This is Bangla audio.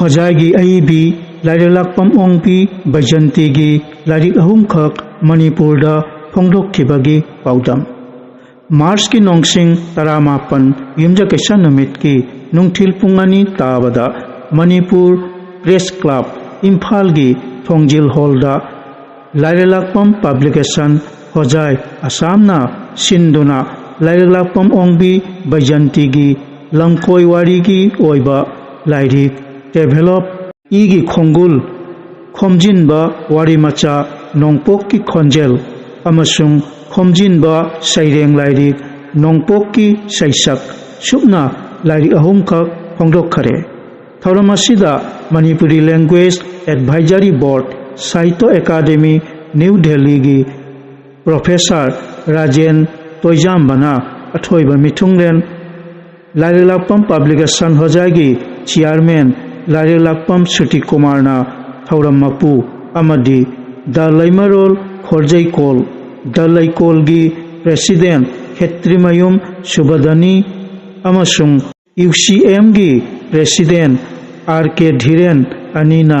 होजागी आई भी लाइक लाकपम ओं लाइक अहमख मणिपुर फोंदी पादम मार्च की नौसी तरामापन यमजकैसानीत की पुंगानी ताबदा मणिपुर प्रेस क्लब, इम्फाल की थोजिल हॉल লাইলেলাকপম পাবলিকেশন হোজাই আসামনা সিন্ধুনা। লাইলেলাকপম অংবি বৈজন্তীগি লঙ্কইওয়ারিগি ওইবা লাইরিক ডেভেলপ ইগি খঙ্গুল, খমজিনবা ওয়ারিমাচা, নংপোককি খঞ্জেল। আমাসুং খমজিনবা সাইরেং লাইরিক নংপোককি সাইসাক সুপনা লাইরিক আহমকাক হংরক্ষারে। থরমাসিদা Manipuri language advisory board Sahitya academy, new Delhi professor Rajen তৈজাম্বানা আথইব মিথুংলেন লাইলাকপম পাবলিকেশন হজাইগি, চেয়ারম্যান লাইলাকপম সুটি কুমারনা থৌরম মপু আমাদি দ লাইমারোল খরজই কোল দ লাইকোলগি প্রেসিডেন্ট ক্ষেত্রিময়ুম সুবদনী ꯑꯃꯁꯨꯡ ꯌꯨ ꯁꯤ ꯑꯦꯝꯒꯤ ꯄ꯭ꯔꯦꯁꯤꯗꯦꯟ ꯑꯥꯔ ꯀꯦ ꯙꯤꯔꯦꯟ ꯑꯅꯤꯅ